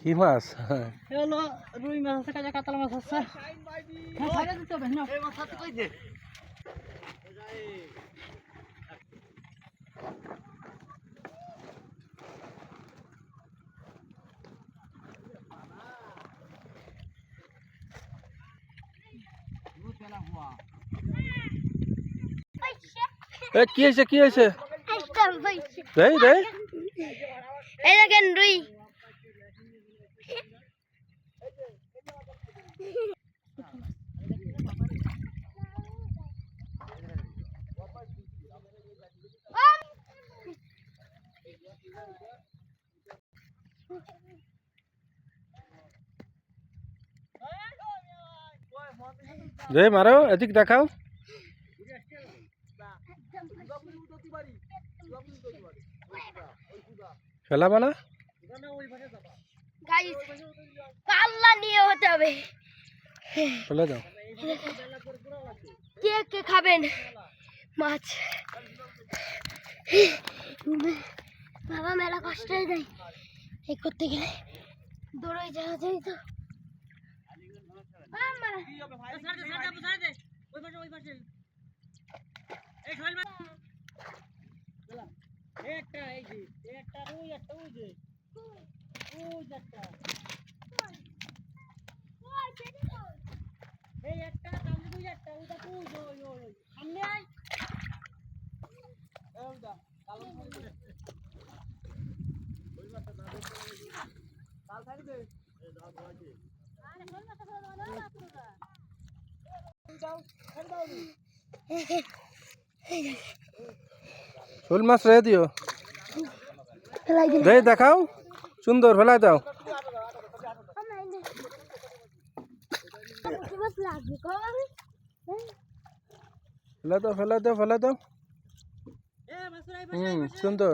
কি মাছ? হলো রুই মাছ আছে কাজা কাতলা মাছ আছে। হ্যাঁ ছাইড়া দিতে হবে না এ কি হয়েছে কি হয়েছে এই দেখেন রুই। দেই মারো এদিক দেখাও। ফেলাবা না গাইস পাল্লা নিয়ে হতে হবে। কে কে খাবেন? মাছ। বাবা মেলা কষ্ট হয়ে যায় এই করতে গেলে দৌড়ে যাওয়া যায় তো এই যে ওই একটা দুই একটা ওইটা তুই যে ওই ওই ওই। সামনে আয় এই ওইটা কালো ফুল। কাল থাকবে শোল মাছ রেখে দিও। দেই দেখাও। সুন্দর, ফেলাই দাও। ফেলে দাও ফেলে দাও ফেলে দাও। হুম, সুন্দর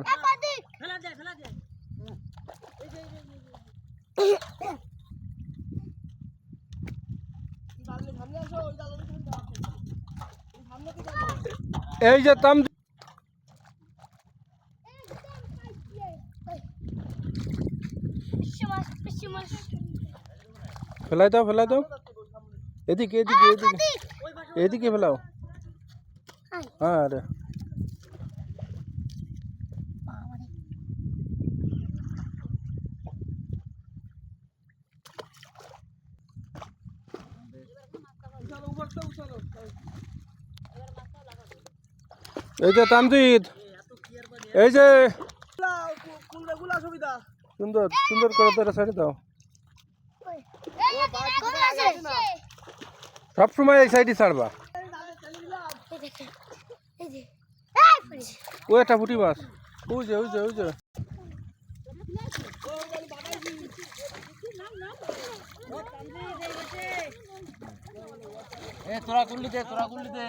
ফেলা দে ফেলা দে এই যে তাম মাছ পিসি মাছ ফেলাই দাও ফেলাই দাও। এদিকে এদিকে এদিকে এদিকে ফেলাও। হ্যাঁ আরে এই যে তামজিদ এই যে সুন্দর সুন্দর করে তোরা ছেড়ে দাও। সব সময় এই সাইডে ছাড়বা। ও, একটা পুঁটি মাছ। ওই যে ওই যে এ তোরা গুল্লি দে তোরা গুল্লি দে।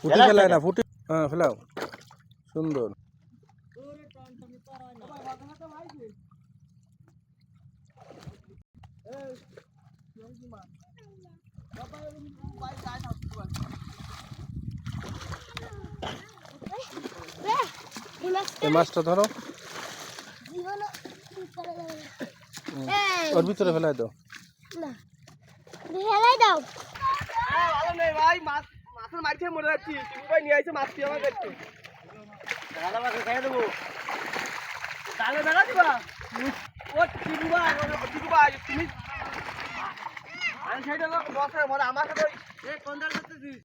ফুটি ফেলায় না ফুটি হ্যাঁ ফেলাও সুন্দর। এই মাছটা ধরো। ওর ভিতরে ফেলাই দাও। ফেলাই দাও। ভাই মাছ মাছের মার খেয়ে মরে যাচ্ছি তুমি ভাই নিয়ে আসছে মাছ আমার কাছে মাছ দেবো দেখা দিবা ও টিপু ভাই ও টিপু ভাই তুমি আমি সাইডে বসে আমার সাথে কোন দাল করতেছিস?